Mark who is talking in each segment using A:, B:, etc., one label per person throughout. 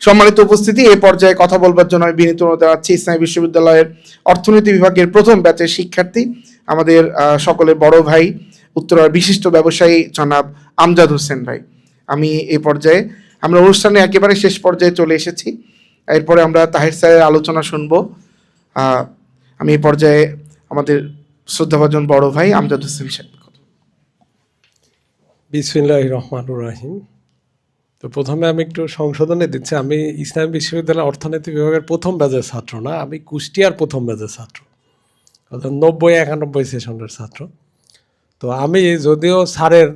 A: সম্মানিত উপস্থিতি এই পর্যায়ে কথা বলবার জন্য আমি বিনীত অনুরোধ জানাচ্ছি, ইসলামী বিশ্ববিদ্যালয়ের অর্থনীতি বিভাগের প্রথম ব্যাচের শিক্ষার্থী, আমাদের সকলের বড় ভাই, উত্তরার বিশিষ্ট ব্যবসায়ী জনাব আমজাদ হোসেন ভাই। আমি এ পর্যায়ে, আমরা অনুষ্ঠানে একেবারে শেষ পর্যায়ে চলে এসেছি। এরপরে আমরা তাহির স্যারের আলোচনা শুনব। আমি এ পর্যায়ে আমাদের শ্রদ্ধাভাজন বড় ভাই আমজাদ হোসেন সাহেব
B: বিসমিল্লাহ রহমানুর রাহিম। তো প্রথমে আমি একটু সংশোধনে দিচ্ছি। আমি ইসলাম বিশ্ববিদ্যালয়ের অর্থনীতি বিভাগের প্রথম ব্যাচের ছাত্র না, আমি কুষ্টিয়ার প্রথম ব্যাচের ছাত্র। অর্থাৎ নব্বই একানব্বই সেশনের ছাত্র। তো আমি যদিও স্যারের,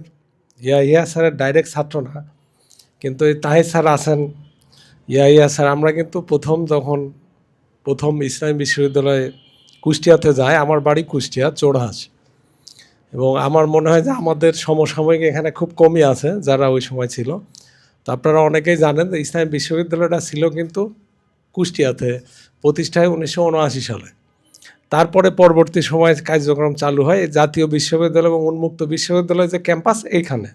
B: ইয়া ইয়া স্যারের ডাইরেক্ট ছাত্র না, কিন্তু এই তাহির স্যার আছেন, ইয়া ইয়া স্যার, আমরা কিন্তু প্রথম যখন প্রথম ইসলামী বিশ্ববিদ্যালয়ে কুষ্টিয়াতে যায়, আমার বাড়ি কুষ্টিয়া চোরহাঁস এবং আমার মনে হয় যে আমাদের সমসাময়িক এখানে খুব কমই আছে, যারা ওই সময় ছিল। তো আপনারা অনেকেই জানেন ইসলামী বিশ্ববিদ্যালয়টা ছিল কিন্তু কুষ্টিয়াতে, প্রতিষ্ঠায় উনিশশো উনআশি সালে। তারপরে পরবর্তী সময়ে কার্যক্রম চালু হয় জাতীয় বিশ্ববিদ্যালয় এবং উন্মুক্ত বিশ্ববিদ্যালয় যে ক্যাম্পাস এইখানে।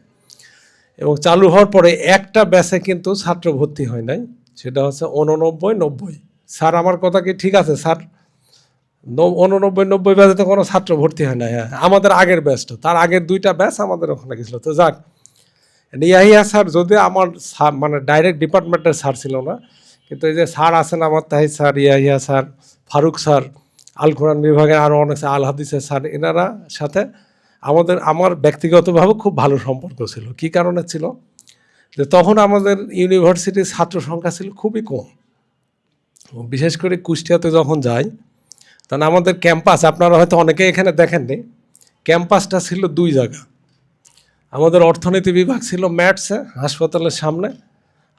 B: এবং চালু হওয়ার পরে একটা ব্যাচে কিন্তু ছাত্র ভর্তি হয় নাই, সেটা হচ্ছে উননব্বই নব্বই। স্যার, আমার কথা কি ঠিক আছে, স্যার? উননব্বই নব্বই ব্যাচে তো কোনো ছাত্র ভর্তি হয় না হ্যাঁ। আমাদের আগের ব্যাচটা, তার আগের দুইটা ব্যাচ আমাদের ওখানে গেছিল। তো যাক ইয়াহিয়া স্যার যদি আমার মানে ডাইরেক্ট ডিপার্টমেন্টের স্যার ছিল না, কিন্তু এই যে স্যার আছেন আমার Tahid sir Yahiya sir Faruk sir Al Quran বিভাগের আরও অনেক আল হাদিসের স্যার এনারা সাথে আমাদের, আমার ব্যক্তিগতভাবে খুব ভালো সম্পর্ক ছিল। কি কারণে ছিল? যে তখন আমাদের ইউনিভার্সিটির ছাত্র সংখ্যা ছিল খুবই কম। বিশেষ করে কুষ্টিয়াতে যখন যাই তখন আমাদের ক্যাম্পাস আপনারা হয়তো অনেকে এখানে দেখেননি ক্যাম্পাসটা ছিল দুই জায়গা। আমাদের অর্থনীতি বিভাগ ছিল ম্যাটসে হাসপাতালের সামনে,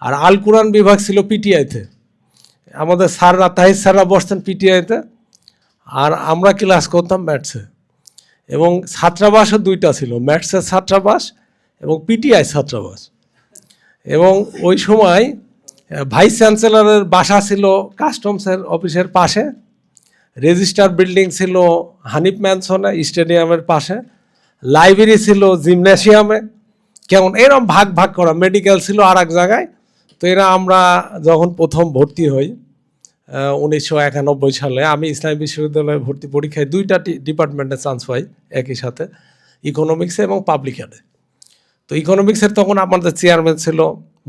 B: আর আল কোরআন বিভাগ ছিল পিটিআইতে আমাদের স্যাররা তাহিদ স্যাররা বসতেন পিটিআইতে আর আমরা ক্লাস করতাম ম্যাটসে এবং ছাত্রাবাসও দুইটা ছিল ম্যাটসের ছাত্রাবাস এবং পিটিআই ছাত্রাবাস। এবং ওই সময়, ভাইস চ্যান্সেলরের বাসা ছিল কাস্টমসের অফিসের পাশে রেজিস্টার বিল্ডিং ছিল হানিফ ম্যানসনে স্টেডিয়ামের পাশে। লাইব্রেরি ছিল জিমনেশিয়ামে কেমন? এরকম ভাগ ভাগ করা। মেডিকেল ছিল আর এক জায়গায়। তো এরা আমরা যখন প্রথম ভর্তি হই উনিশশো একানব্বই সালে আমি ইসলামী বিশ্ববিদ্যালয়ে ভর্তি পরীক্ষায় দুইটা ডিপার্টমেন্টে চান্স পাই একই সাথে ইকোনমিক্সে এবং পাবলিক অ্যাডে তো ইকোনমিক্সের তখন আমাদের চেয়ারম্যান ছিল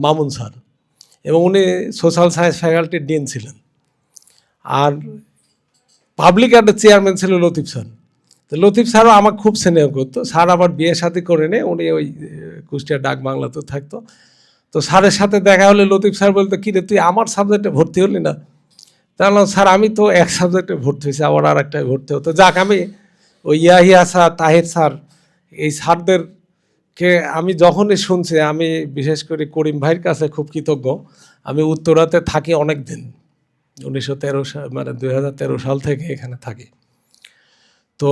B: মামুন স্যার এবং উনি সোশ্যাল সায়েন্স ফ্যাকাল্টির ডিন ছিলেন। আর পাবলিক অ্যাডের চেয়ারম্যান ছিল লতিফ স্যার। তো লতিফ স্যারও আমাকে খুব স্নেহ করতো। স্যার আবার বিয়ে সাথে করে নে উনি ওই কুষ্টিয়া ডাক বাংলাতে থাকতো। তো স্যারের সাথে দেখা হলে লতিফ স্যার বলতো, কি রে, তুই আমার সাবজেক্টে ভর্তি হলি না? তাহলে স্যার, আমি তো এক সাবজেক্টে ভর্তি হয়েছি, আবার আর একটাই ভর্তি হতো। যাক, আমি ওই ইয়াহিয়া স্যার, তাহের স্যার, এই স্যারদেরকে আমি যখনই শুনছি, আমি বিশেষ করে করিম ভাইয়ের কাছে খুব কৃতজ্ঞ। আমি উত্তরাতে থাকি অনেক দিন উনিশশো তেরো সাল মানে দুই হাজার তেরো সাল থেকে এখানে থাকি। তো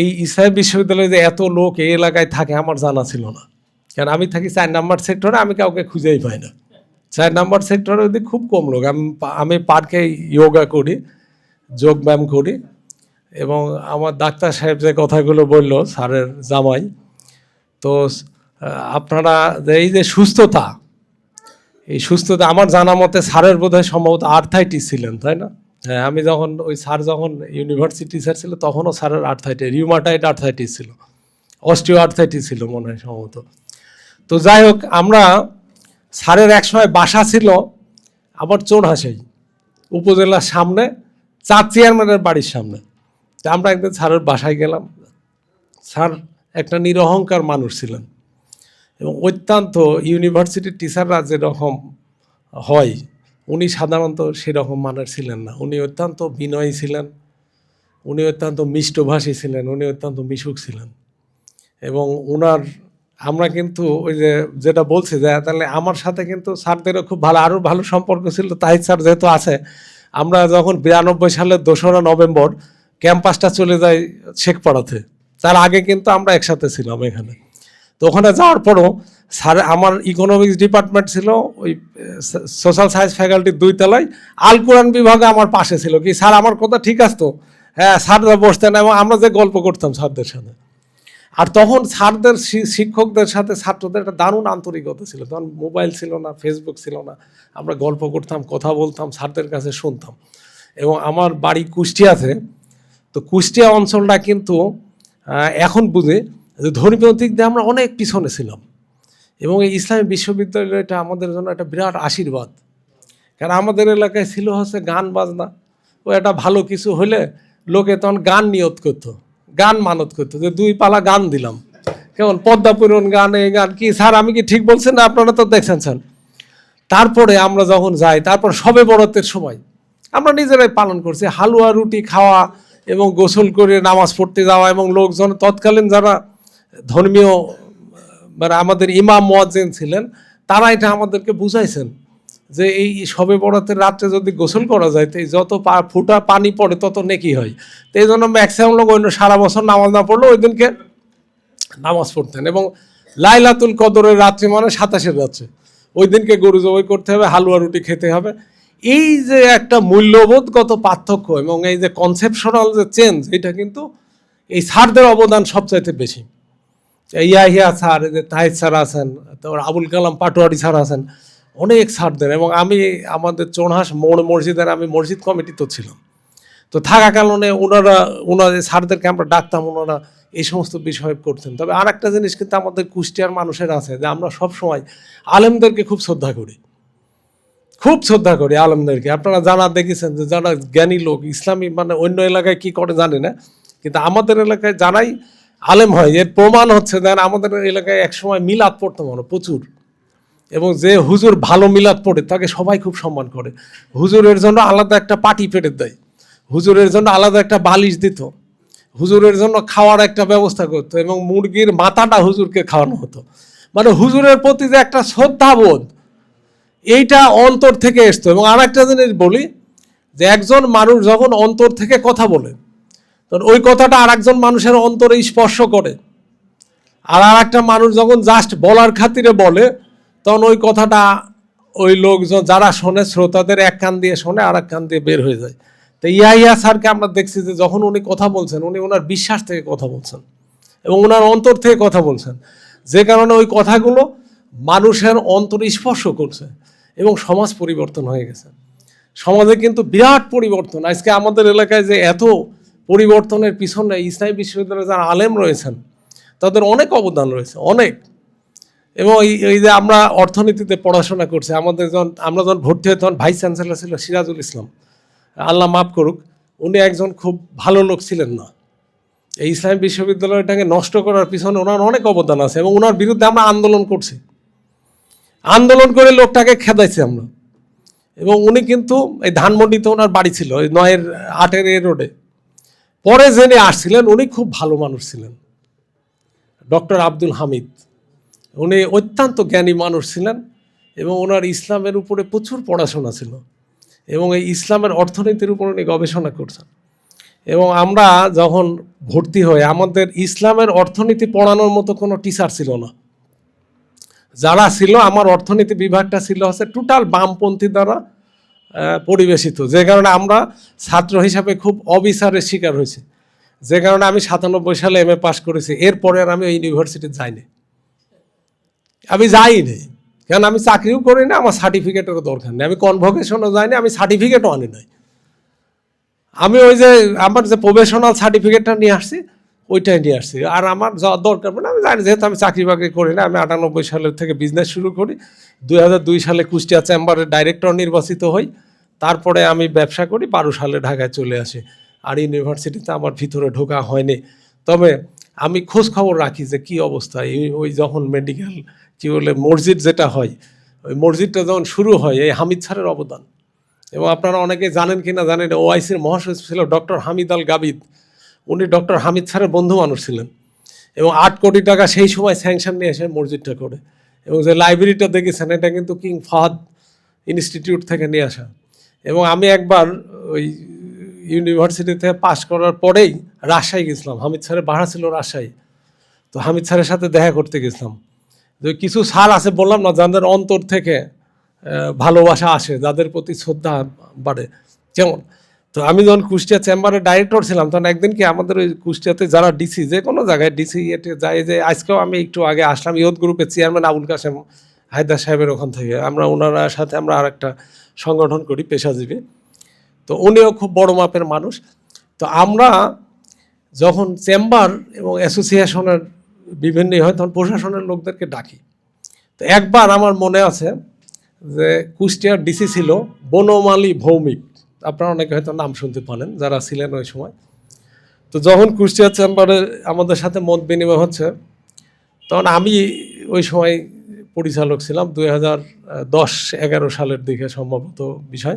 B: এই ইসলাম বিশ্ববিদ্যালয়ে যে এত লোক এই এলাকায় থাকে, আমার জানা ছিল না। কারণ আমি থাকি চার নাম্বার সেক্টরে, আমি কাউকে খুঁজেই পাই না। চার নাম্বার সেক্টরে যদি খুব কম লোক। আমি আমি পার্কে যোগা করি, যোগ ব্যায়াম করি এবং আমার ডাক্তার সাহেব যে কথাগুলো বলল, স্যারের জামাই, তো আপনারা এই যে সুস্থতা, এই সুস্থতা আমার জানা মতে স্যারের বোধহয় সম্ভবত আর্থাইটিস ছিলেন, তাই না? হ্যাঁ আমি যখন ওই স্যার যখন ইউনিভার্সিটি স্যার ছিল, তখনও স্যারের আর্থাইটিস রিউমাটাইট আর্থাইটিস ছিল। অস্টিও আর্থাইটিস ছিল মনে হয় সম্ভবত। তো যাই হোক, আমরা স্যারের একসময় বাসা ছিল, আবার চোরহাসাই উপজেলার সামনে, চার চেয়ারম্যানের বাড়ির সামনে। তা আমরা একদিন স্যারের বাসায় গেলাম। স্যার একটা নিরহংকার মানুষ ছিলেন। এবং অত্যন্ত ইউনিভার্সিটির টিচাররা যেরকম হয় উনি সাধারণত সেরকম মানের ছিলেন না। উনি অত্যন্ত বিনয়ী ছিলেন, উনি অত্যন্ত মিষ্টভাষী ছিলেন, উনি অত্যন্ত মিশুক ছিলেন। এবং ওনার আমরা কিন্তু ওই যে যেটা বলছি যে, তাহলে আমার সাথে কিন্তু স্যারদেরও খুব ভালো, আরও ভালো সম্পর্ক ছিল তাহিদ স্যার যেহেতু আছে। আমরা যখন বিরানব্বই সালের দোসরা নভেম্বর ক্যাম্পাসটা চলে যাই শেখপাড়াতে, তার আগে কিন্তু আমরা একসাথে ছিলাম এখানে। তো ওখানে যাওয়ার পরও স্যার, আমার ইকোনমিক্স ডিপার্টমেন্ট ছিল ওই সোশ্যাল সায়েন্স ফ্যাকাল্টির দুই তলায়, আল কোরআন বিভাগে আমার পাশে ছিল কি, স্যার, আমার কথা ঠিক আসতো হ্যাঁ স্যাররা বসতেন এবং আমরা যে গল্প করতাম স্যারদের সাথে। আর তখন স্যারদের শিক্ষকদের সাথে ছাত্রদের একটা দারুণ আন্তরিকতা ছিল। তখন মোবাইল ছিল না ফেসবুক ছিল না। আমরা গল্প করতাম, কথা বলতাম, স্যারদের কাছে শুনতাম। এবং আমার বাড়ি কুষ্টিয়াতে, তো কুষ্টিয়া অঞ্চলটা কিন্তু এখন বুঝে ধর্মীয় দিক দিয়ে আমরা অনেক পিছনে ছিলাম। এবং এই ইসলামী বিশ্ববিদ্যালয়টা আমাদের জন্য একটা বিরাট আশীর্বাদ। কারণ আমাদের এলাকায় ছিল হচ্ছে গান বাজনা। ও একটা ভালো কিছু হলে লোকে তখন গান নিয়ত করতো, গান মানত করতো। যে দুই পালা গান দিলাম। কেমন পদ্মাপুরন গান, এই গান কি? স্যার, আমি কি ঠিক বলছেন না? আপনারা তো দেখছেন, স্যার। তারপরে আমরা যখন যাই, তারপর সবে বরাতের সময় আমরা নিজেরাই পালন করছি। হালুয়া, রুটি খাওয়া এবং গোসল করে নামাজ পড়তে যাওয়া এবং লোকজন তৎকালীন যারা ধর্মীয় মানে আমাদের ইমাম মোয়াজ্জেন ছিলেন, তারা এটা আমাদেরকে বুঝাইছেন যে এই সবে বরাতের রাত্রে যদি গোসল করা যায়, তো যত ফুটা পানি পড়ে তত নেকি হয়। তো এই জন্য ম্যাক্সিমাম লোক অন্য সারা বছর নামাজ না পড়লেও ওই দিনকে নামাজ পড়তেন এবং লাইলাতুল কদরের রাত্রি মানে সাতাশের রাত্রে। ওই দিনকে গরু জবাই করতে হবে, হালুয়া রুটি খেতে হবে। এই যে একটা মূল্যবোধগত পার্থক্য এবং এই যে কনসেপশনাল যে চেঞ্জ এটা কিন্তু এই স্যারদের অবদান সবচাইতে বেশি। ইয়াহিয়া স্যার, যে তাহিদ স্যার আছেন, তারপর আবুল কালাম পাটোয়ারি স্যার আছেন, অনেক স্যারদের এবং আমি, আমাদের চৌহাস মোড় মসজিদের আমি মসজিদ কমিটি তো ছিলাম। তো থাকা কারণে ওনারা ওনাদের স্যারদেরকে আমরা ডাকতাম ওনারা এই সমস্ত বিষয় করতেন। তবে আর একটা জিনিস কিন্তু আমাদের কুষ্টিয়ার মানুষের আছে, যে আমরা সব সময় আলেমদেরকে খুব শ্রদ্ধা করি। খুব শ্রদ্ধা করি আলেমদেরকে। আপনারা জানা দেখেছেন, যে যারা জ্ঞানী লোক, ইসলামী মানে অন্য এলাকায় কি করে জানি না? কিন্তু আমাদের এলাকায় যারাই আলেম হয়। এর প্রমাণ হচ্ছে দেন আমাদের এলাকায় একসময় মিলাদ পড়তো মনে প্রচুর। এবং যে হুজুর ভালো মিলাদ পড়ে, তাকে সবাই খুব সম্মান করে। হুজুরের জন্য আলাদা একটা পাটি পেটে দেয়। হুজুরের জন্য আলাদা একটা বালিশ দিত। হুজুরের জন্য খাওয়ার একটা ব্যবস্থা করতো এবং মুরগির মাথাটা হুজুরকে খাওয়ানো হতো। মানে হুজুরের প্রতি যে একটা শ্রদ্ধাবোধ, এইটা অন্তর থেকে এসতো। এবং আর একটা জিনিস বলি, যে একজন মানুষ যখন অন্তর থেকে কথা বলে তখন ওই কথাটা আর একজন মানুষের অন্তরে স্পর্শ করে। আর আর একটা মানুষ যখন জাস্ট বলার খাতিরে বলে, তখন ওই কথাটা ওই লোকজন যারা শোনে, শ্রোতাদের এক কান দিয়ে শোনে আর এক কান দিয়ে বের হয়ে যায়। তো ইয়া ইয়া স্যারকে আমরা দেখছি যে যখন উনি কথা বলছেন, উনি ওনার বিশ্বাস থেকে কথা বলছেন এবং ওনার অন্তর থেকে কথা বলছেন। যে কারণে ওই কথাগুলো মানুষের অন্তর স্পর্শ করছে এবং সমাজ পরিবর্তন হয়ে গেছে। সমাজে কিন্তু বিরাট পরিবর্তন। আজকে আমাদের এলাকায় যে এত পরিবর্তনের পিছনে ইসলামী বিশ্ববিদ্যালয়ে যারা আলেম রয়েছেন, তাদের অনেক অবদান রয়েছে, অনেক। এবং এই যে আমরা অর্থনীতিতে পড়াশোনা করছি, আমাদের যখন আমরা যখন ভর্তি হই তখন ভাইস চ্যান্সেলর ছিল সিরাজুল ইসলাম। আল্লাহ মাফ করুক, উনি একজন খুব ভালো লোক ছিলেন না। এই ইসলামী বিশ্ববিদ্যালয়টাকে নষ্ট করার পিছনে ওনার অনেক অবদান আছে এবং ওনার বিরুদ্ধে আমরা আন্দোলন করছি। আন্দোলন করে লোকটাকে খেদাইছি আমরা। এবং উনি কিন্তু এই ধানমন্ডিতে ওনার বাড়ি ছিল, ওই নয়ের আটের এ রোডে। পরে জেনে আসছিলেন উনি খুব ভালো মানুষ ছিলেন। ডক্টর আব্দুল হামিদ। উনি অত্যন্ত জ্ঞানী মানুষ ছিলেন এবং ওনার ইসলামের উপরে প্রচুর পড়াশোনা ছিল এবং এই ইসলামের অর্থনীতির উপর উনি গবেষণা করছেন। এবং আমরা যখন ভর্তি হই আমাদের ইসলামের অর্থনীতি পড়ানোর মতো কোনো টিচার ছিল না। যারা ছিল, আমার অর্থনীতি বিভাগটা ছিল হচ্ছে টোটাল বামপন্থী দ্বারা পরিবেশিত। যে কারণে আমরা ছাত্র হিসাবে খুব অবিচারের শিকার হয়েছে। যে কারণে আমি সাতানব্বই সালে এম এ পাশ করেছি। এরপরে আর আমি ইউনিভার্সিটি যাইনি। আমি যাইনি। কারণ আমি চাকরিও করি না, আমার সার্টিফিকেটেরও দরকার নেই। আমি কনভোকেশনও যাইনি, আমি সার্টিফিকেটও আনি নাই। আমি ওই যে, আমার যে প্রফেশনাল সার্টিফিকেটটা নিয়ে আসছি ওইটাই নিয়ে আসছি। আর আমার যাওয়ার দরকার মানে আমি জানি যেহেতু আমি চাকরি বাকরি করি না, আমি আটানব্বই সালের থেকে বিজনেস শুরু করি। দুই সালে কুষ্টিয়া চেম্বারের ডাইরেক্টর নির্বাচিত হই। তারপরে আমি ব্যবসা করি, বারো সালে ঢাকায় চলে আসি। আর ইউনিভার্সিটিতে আমার ভিতরে ঢোকা হয়নি। তবে আমি খোঁজ খবর রাখি যে কি অবস্থা। এই ওই যখন মেডিকেল কী বলে, মসজিদ যেটা হয়, ওই মসজিদটা যখন শুরু হয়, এই হামিদ স্যারের অবদান। এবং আপনারা অনেকে জানেন কি না জানেন, ওআইসির মহাসচিব ছিল ডক্টর হামিদ আল গাবিদ উনি ডক্টর হামিদ স্যারের বন্ধু মানুষ ছিলেন। এবং আট কোটি টাকা সেই সময় স্যাংশন নিয়ে এসে মসজিদটা করে। এবং যে লাইব্রেরিটা দেখেছেন, এটা কিন্তু কিং ফাহাদ ইনস্টিটিউট থেকে নিয়ে আসা। এবং আমি একবার ওই ইউনিভার্সিটিতে পাশ করার পরেই রাজশাহী গেছিলাম। হামিদ স্যারের বাড়া ছিল রাজশাহী। তো হামিদ স্যারের সাথে দেখা করতে গেছিলাম। যে কিছু স্যার আছে, বললাম না, যাদের অন্তর থেকে ভালোবাসা আসে, যাদের প্রতি শ্রদ্ধা বাড়ে। যেমন তো আমি যখন কুষ্টিয়া চেম্বারের ডাইরেক্টর ছিলাম, তখন একদিন কি আমাদের ওই কুষ্টিয়াতে যারা ডিসি যে কোনো জায়গায় ডিসি এতে যায় যে আজকেও আমি একটু আগে আসলাম, ইয়ত গ্রুপের চেয়ারম্যান আবুল কাসেম হায়দার সাহেবের ওখান থেকে। আমরা ওনারা সাথে আমরা আর একটা সংগঠন করি, পেশাজীবী। তো উনিও খুব বড় মাপের মানুষ। তো আমরা যখন চেম্বার এবং অ্যাসোসিয়েশনের বিভিন্ন ইয়ে হয়, তখন প্রশাসনের লোকদেরকে ডাকি। তো একবার আমার মনে আছে যে কুষ্টিয়ার ডিসি ছিল বনমালী ভৌমিক। আপনারা অনেকে হয়তো নাম শুনতে পারেন, যারা ছিলেন ওই সময়। তো যখন কুষ্টিয়া চেম্বারে আমাদের সাথে মত বিনিময় হচ্ছে, তখন আমি ওই সময় পরিচালক ছিলাম, দুই হাজার দশ এগারো সালের দিকে সম্ভবত বিষয়।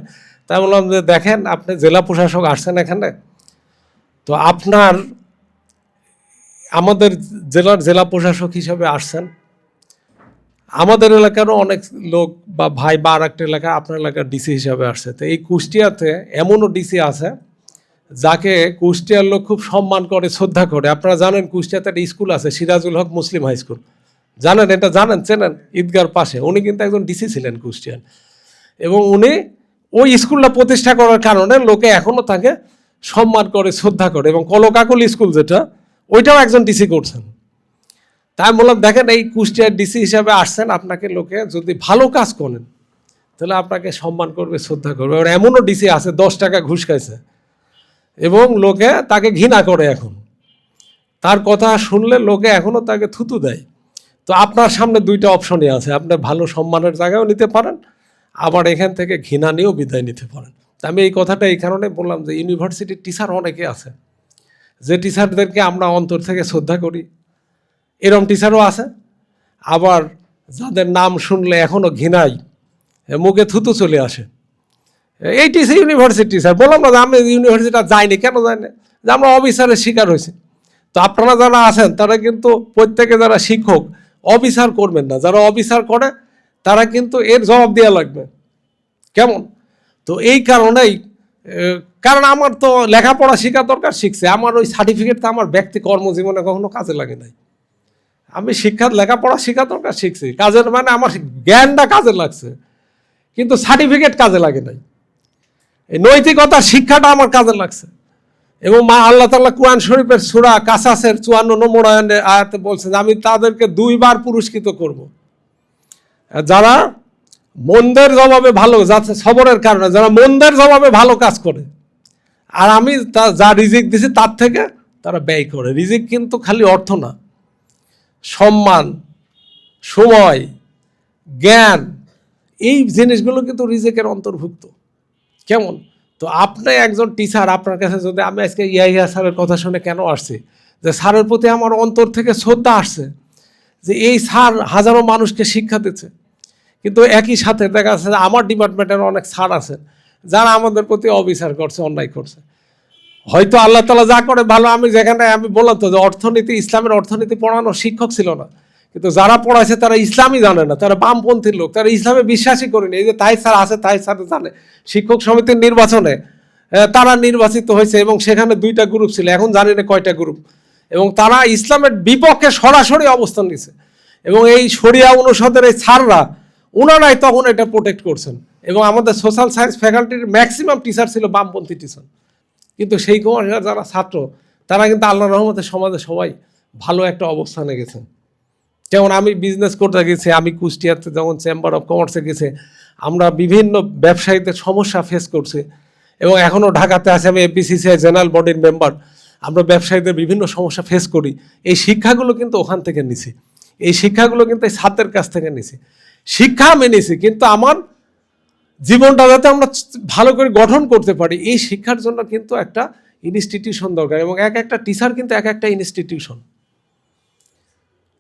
B: তাই বললাম যে, দেখেন, আপনি জেলা প্রশাসক আসছেন এখানে। তো আপনার, আমাদের জেলার জেলা প্রশাসক হিসাবে আসছেন। আমাদের এলাকারও অনেক লোক বা ভাই বা আর একটা এলাকা আপনার এলাকার ডিসি হিসাবে আসছে। তো এই কুষ্টিয়াতে এমনও ডিসি আছে যাকে কুষ্টিয়ার লোক খুব সম্মান করে, শ্রদ্ধা করে। আপনারা জানেন কুষ্টিয়াতে একটা স্কুল আছে, সিরাজুল হক মুসলিম হাই স্কুল। জানেন? এটা জানেন? চেনেন? ঈদগার পাশে। উনি কিন্তু একজন ডিসি ছিলেন কুষ্টিয়ার। এবং উনি ওই স্কুলটা প্রতিষ্ঠা করার কারণে লোকে এখনও তাকে সম্মান করে, শ্রদ্ধা করে এবং কলকাকুল স্কুল যেটা, ওইটাও একজন ডিসি করছেন। তাই বললাম, দেখেন, এই কুষ্টিয়ার ডিসি হিসাবে আসছেন আপনাকে লোকে, যদি ভালো কাজ করেন, তাহলে আপনাকে সম্মান করবে, শ্রদ্ধা করবে। আর এমনও ডিসি আছে, দশ টাকা ঘুষ খাইছে। এবং লোকে তাকে ঘৃণা করে এখন। তার কথা শুনলে লোকে এখনও তাকে থুতু দেয়। তো আপনার সামনে দুইটা অপশনই আছে, আপনি ভালো সম্মানের জায়গায়ও নিতে পারেন, আবার এখান থেকে ঘৃণা নিয়েও বিদায় নিতে পারেন। আমি এই কথাটা এই কারণে বললাম যে, ইউনিভার্সিটির টিচার অনেকে আছে, যে টিচারদেরকে আমরা অন্তর থেকে শ্রদ্ধা করি এরম টিচারও আছে। আবার যাদের নাম শুনলে এখনও ঘৃণাই মুখে থুতু চলে আসে। এই টিসি ইউনিভার্সিটি স্যার বললাম না যে আমি ইউনিভার্সিটি যাইনি, কেন যাইনি? যে আমরা অফিসারের শিকার হয়েছি। তো আপনারা যারা আছেন, তারা কিন্তু প্রত্যেকে যারা শিক্ষক অফিসার করবেন না। যারা অফিসার করে, তারা কিন্তু এর জবাব দেওয়া লাগবে। কেমন? তো এই কারণেই কারণ আমার তো লেখাপড়া শেখা দরকার, শিখছে। আমার ওই সার্টিফিকেট তো আমার ব্যক্তি কর্মজীবনে কখনো কাজে লাগে নাই। আমি শিক্ষা, লেখাপড়া শেখা দরকার শিখছি। কাজের মানে আমার জ্ঞানটা কাজে লাগছে। কিন্তু সার্টিফিকেট কাজে লাগে নাই। এই নৈতিকতা, শিক্ষাটা আমার কাজে লাগছে। এবং মা আল্লাহ তাল্লাহ কোরআন শরীফের সুরা কাসাসের চুয়ান্ন নম্বর আয়াতে বলছে যে, আমি তাদেরকে দুইবার পুরস্কৃত করব। যারা মন্দের জবাবে ভালো যাচ্ছে সবরের কারণে, যারা মন্দের জবাবে ভালো কাজ করে, আর আমি তা, যা রিজিক দিছি তার থেকে তারা ব্যয় করে। রিজিক কিন্তু খালি অর্থ না। সম্মান, সময়, জ্ঞান, এই জিনিসগুলো কিন্তু রিজেকের অন্তর্ভুক্ত। কেমন? তো আপনি একজন টিচার আপনার কাছে যদি আমি আজকে ইয়াহিয়া স্যারের কথা শুনে কেন আসছি? যে স্যারের প্রতি আমার অন্তর থেকে শ্রদ্ধা আসছে যে এই স্যার হাজারো মানুষকে শিক্ষা দিচ্ছে। কিন্তু একই সাথে দেখা যাচ্ছে আমার ডিপার্টমেন্টের অনেক স্যার আছে যারা আমাদের প্রতি অবিচার করছে, অন্যায় করছে। হয়তো আল্লাহ তালা যা করে ভালো, আমি যেখানে, আমি বললাম তো যে অর্থনীতি, ইসলামের অর্থনীতি পড়ানোর শিক্ষক ছিল না। কিন্তু যারা পড়াইছে, তারা ইসলামই জানে না, তারা বামপন্থীর লোক, তারা ইসলামে বিশ্বাসই করেনি। এই যে তাই স্যার আছে, তাই স্যার জানে। শিক্ষক সমিতির নির্বাচনে তারা নির্বাচিত হয়েছে এবং সেখানে দুইটা গ্রুপ ছিল, এখন জানি না কয়টা গ্রুপ এবং তারা ইসলামের বিপক্ষে সরাসরি অবস্থান নিছে। এবং এই শরিয়া অনুষদের এই স্যাররা ওনারাই তখন এটা প্রোটেক্ট করছেন। এবং আমাদের সোশ্যাল সায়েন্স ফ্যাকাল্টির ম্যাক্সিমাম টিচার ছিল বামপন্থী টিচার কিন্তু সেই কুমার যারা ছাত্র, তারা কিন্তু আল্লাহ রহমতের সমাজে সবাই ভালো একটা অবস্থানে গেছেন যেমন আমি বিজনেস করতে গেছি, আমি কুষ্টিয়াতে যেমন চেম্বার অফ কমার্সে গেছে, আমরা বিভিন্ন ব্যবসায়ীদের সমস্যা ফেস করছি এবং এখনও ঢাকাতে আছে, আমি এপিসিসিআই জেনারেল বডির মেম্বার আমরা ব্যবসায়ীদের বিভিন্ন সমস্যা ফেস করি। এই শিক্ষাগুলো কিন্তু ওখান থেকে নিছি। এই শিক্ষাগুলো কিন্তু এই ছাত্রের কাছ থেকে নিছি। শিক্ষা আমি নিছি, কিন্তু আমার জীবনটা যাতে আমরা ভালো করে গঠন করতে পারি, এই শিক্ষার জন্য কিন্তু একটা ইনস্টিটিউশন দরকার এবং এক একটা টিচার কিন্তু এক একটা ইনস্টিটিউশন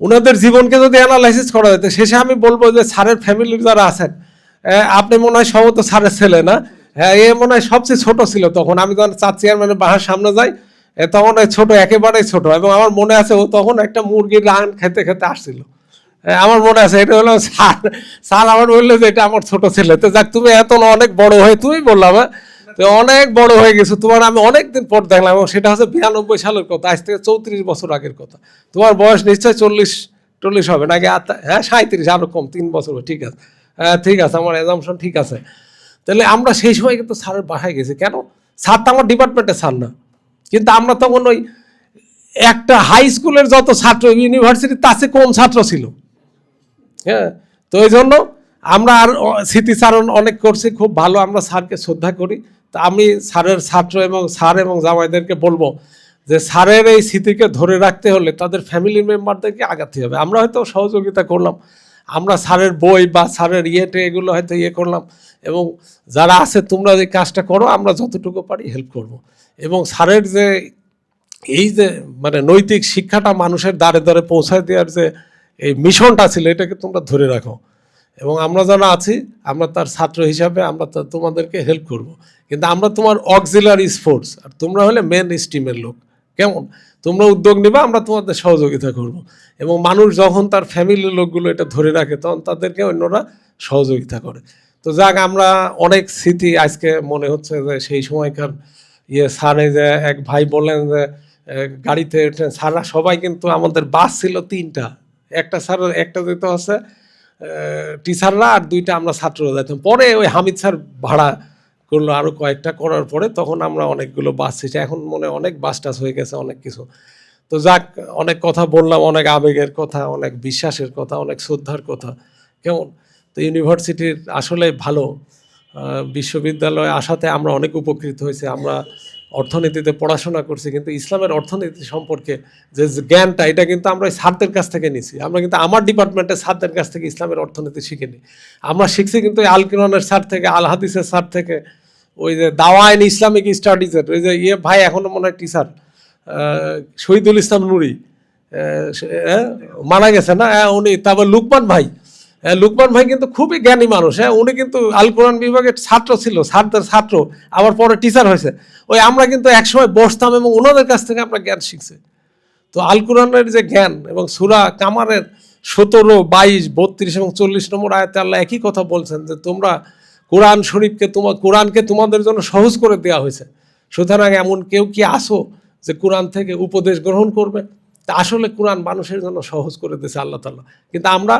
B: ওনাদের জীবনকে যদি অ্যানালাইসিস করা যেত শেষে আমি বলব যে স্যারের ফ্যামিলির যারা আছেন আপনি মনে হয় সম্ভবত স্যারের ছেলে না? হ্যাঁ এ মনে হয় সবচেয়ে ছোট ছিল তখন। আমি যখন চার চেয়ারম্যানের বাসার সামনে যাই তখন ছোট, একেবারেই ছোট এবং আমার মনে আছে ও তখন একটা মুরগির রান খেতে খেতে আসছিল। আমার মনে আছে, এটা হলো স্যার স্যার আমার বলল যে এটা আমার ছোট ছেলে। তো যাক, তুমি এত অনেক বড় হয়ে তুমি বললাম? তো অনেক বড় হয়ে গেছো, তোমার আমি অনেক দিন পর দেখলাম, এবং সেটা হচ্ছে বিরানব্বই সালের কথা, আজ থেকে চৌত্রিশ বছর আগের কথা। তোমার বয়স নিশ্চয়ই চল্লিশ চল্লিশ হবে, নাকি হ্যাঁ সাঁত্রিশ আরও কম, তিন বছর ঠিক আছে। হ্যাঁ ঠিক আছে, আমার এজামশন ঠিক আছে। তাহলে আমরা সেই সময় কিন্তু স্যারের বাসায় গেছি, কেন? স্যার তো আমার ডিপার্টমেন্টের স্যার না। কিন্তু আমরা তখন ওই একটা হাই স্কুলের যত ছাত্র ইউনিভার্সিটি তার চেয়ে কম ছাত্র ছিল? হ্যাঁ? তো এই জন্য আমরা আর স্মৃতিচারণ অনেক করছি, খুব ভালো আমরা স্যারকে শ্রদ্ধা করি। তা আমি স্যারের ছাত্র এবং স্যার এবং জামাইদেরকে বলব যে স্যারের এই স্মৃতিকে ধরে রাখতে হলে তাদের ফ্যামিলি মেম্বারদেরকে আগাতে হবে। আমরা হয়তো সহযোগিতা করলাম, আমরা স্যারের বই বা স্যারের ইয়েটে এগুলো হয়তো ইয়ে করলাম এবং যারা আছে তোমরা যে কাজটা করো, আমরা যতটুকু পারি হেল্প করব। এবং স্যারের যে এই যে মানে নৈতিক শিক্ষাটা মানুষের দ্বারে দ্বারে পৌঁছায় দেওয়ার যে এই মিশনটা ছিল, এটাকে তোমরা ধরে রাখো। এবং আমরা যারা আছি, আমরা তার ছাত্র হিসাবে আমরা তোমাদেরকে হেল্প করব। কিন্তু আমরা তোমার অক্সিলারি স্পোর্টস আর তোমরা হলে মেন স্টিমের লোক। কেমন? তোমরা উদ্যোগ নিবা, আমরা তোমাদের সহযোগিতা করব। এবং মানুষ যখন তার ফ্যামিলির লোকগুলো এটা ধরে রাখে, তখন তাদেরকে অন্যরা সহযোগিতা করে। তো যাক, আমরা অনেক স্মৃতি আজকে মনে হচ্ছে যে সেই সময়কার ইয়ে স্যারে যে, এক ভাই বললেন যে গাড়িতে, স্যাররা সবাই কিন্তু আমাদের বাস ছিল তিনটা। একটা স্যার, একটা যেতে আছে টিচাররা আর দুইটা আমরা ছাত্ররা যাইতাম। পরে ওই হামিদ স্যার ভাড়া করল আরও কয়েকটা, করার পরে তখন আমরা অনেকগুলো বাস ছিল এখন মনে অনেক বাস টাস হয়ে গেছে, অনেক কিছু। তো যাক, অনেক কথা বললাম, অনেক আবেগের কথা, অনেক বিশ্বাসের কথা, অনেক শ্রদ্ধার কথা। কেমন? তো ইউনিভার্সিটির আসলে ভালো। বিশ্ববিদ্যালয়ে আসাতে আমরা অনেক উপকৃত হয়েছি, আমরা অর্থনীতিতে পড়াশোনা করছি কিন্তু ইসলামের অর্থনীতি সম্পর্কে যে জ্ঞানটা এটা কিন্তু আমরা ওই ছাত্রদের কাছ থেকে নিছি। আমরা কিন্তু আমার ডিপার্টমেন্টের ছাত্রদের কাছ থেকে ইসলামের অর্থনীতি শিখিনি। আমরা শিখছি কিন্তু আল কিরনের স্যার থেকে আল হাদিসের স্যার থেকে ওই যে দাওয়াইন ইসলামিক স্টাডিজের ওই যে ইয়ে ভাই এখনও মনে হয় টিচার শহীদুল ইসলাম নুরি হ্যাঁ, মারা গেছে না? হ্যাঁ, উনি তারপর লুকমান ভাই। লুকমান ভাই কিন্তু খুবই জ্ঞানী মানুষ। হ্যাঁ উনি কিন্তু আল কোরআন বিভাগের ছাত্র ছিল ছাত্রের ছাত্র, আবার পরে টিচার হয়েছে। ওই আমরা কিন্তু একসময় বসতাম এবং ওনাদের কাছ থেকে আমরা জ্ঞান শিখছি। তো আল কোরআনের যে জ্ঞান এবং সুরা কামারের সতেরো, বাইশ, বত্রিশ এবং চল্লিশ নম্বর আয়াতে আল্লাহ একই কথা বলছেন যে, তোমরা কোরআন শরীফকে তোমার কোরআনকে তোমাদের জন্য সহজ করে দেওয়া হয়েছে। সুতরাং এমন কেউ কি আসো যে কোরআন থেকে উপদেশ গ্রহণ করবে? তা আসলে কোরআন মানুষের জন্য সহজ করে দিয়েছে আল্লাহ তাল্লাহ কিন্তু আমরা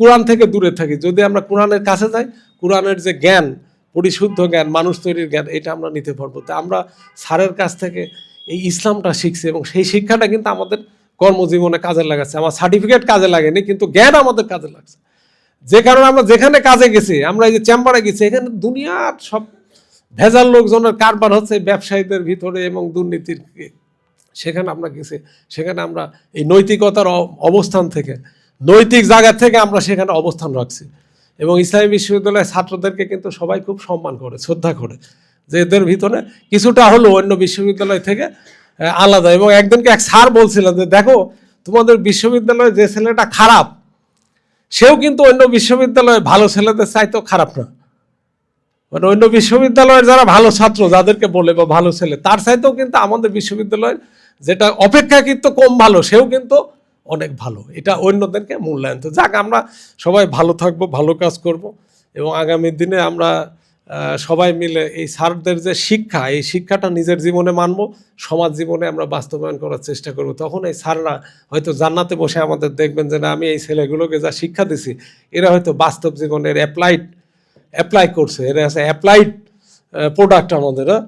B: কোরআন থেকে দূরে থাকি। যদি আমরা কোরআনের কাছে যাই, কোরআনের যে জ্ঞান, পরিশুদ্ধ জ্ঞান, মানুষ তৈরির জ্ঞান, এটা আমরা নিতে পারব। তা আমরা স্যারের কাছ থেকে এই ইসলামটা শিখছি এবং সেই শিক্ষাটা কিন্তু আমাদের কর্মজীবনে কাজে লাগাচ্ছে। আমার সার্টিফিকেট কাজে লাগেনি, কিন্তু জ্ঞান আমাদের কাজে লাগছে। যে কারণে আমরা যেখানে কাজে গেছি, আমরা এই যে চেম্বারে গেছি, এখানে দুনিয়ার সব ভেজাল লোকজনের কারবার হচ্ছে ব্যবসায়ীদের ভিতরে এবং দুর্নীতির সেখানে আমরা গেছি। সেখানে আমরা এই নৈতিকতার অবস্থান থেকে, নৈতিক জায়গা থেকে আমরা সেখানে অবস্থান রাখছি। এবং ইসলামী বিশ্ববিদ্যালয়ের ছাত্রদেরকে কিন্তু সবাই খুব সম্মান করে, শ্রদ্ধা করে যে এদের ভিতরে কিছুটা হলো অন্য বিশ্ববিদ্যালয় থেকে আলাদা। এবং একদিনকে এক স্যার বলছিলেন যে, দেখো, তোমাদের বিশ্ববিদ্যালয়ে যে ছেলেটা খারাপ, সেও কিন্তু অন্য বিশ্ববিদ্যালয়ে ভালো ছেলেদের চাইতেও খারাপ না। মানে অন্য বিশ্ববিদ্যালয়ের যারা ভালো ছাত্র, যাদেরকে বলে বা ভালো ছেলে, তার চাইতেও কিন্তু আমাদের বিশ্ববিদ্যালয়ের যেটা অপেক্ষাকৃত কম ভালো, সেও কিন্তু অনেক ভালো এটা অন্যদেরকে মূল্যায়ন তো যাক, আমরা সবাই ভালো থাকব, ভালো কাজ করব এবং আগামী দিনে আমরা সবাই মিলে এই স্যারদের যে শিক্ষা, এই শিক্ষাটা নিজের জীবনে মানব, সমাজ জীবনে আমরা বাস্তবায়ন করার চেষ্টা করব তখন এই স্যাররা হয়তো জান্নাতে বসে আমাদের দেখবেন যে, না, আমি এই ছেলেগুলোকে যা শিক্ষা দিছি, এরা হয়তো বাস্তব জীবনের অ্যাপ্লাইড অ্যাপ্লাই করছে, এরা আছে অ্যাপ্লাইড প্রোডাক্ট আমাদের হ্যাঁ?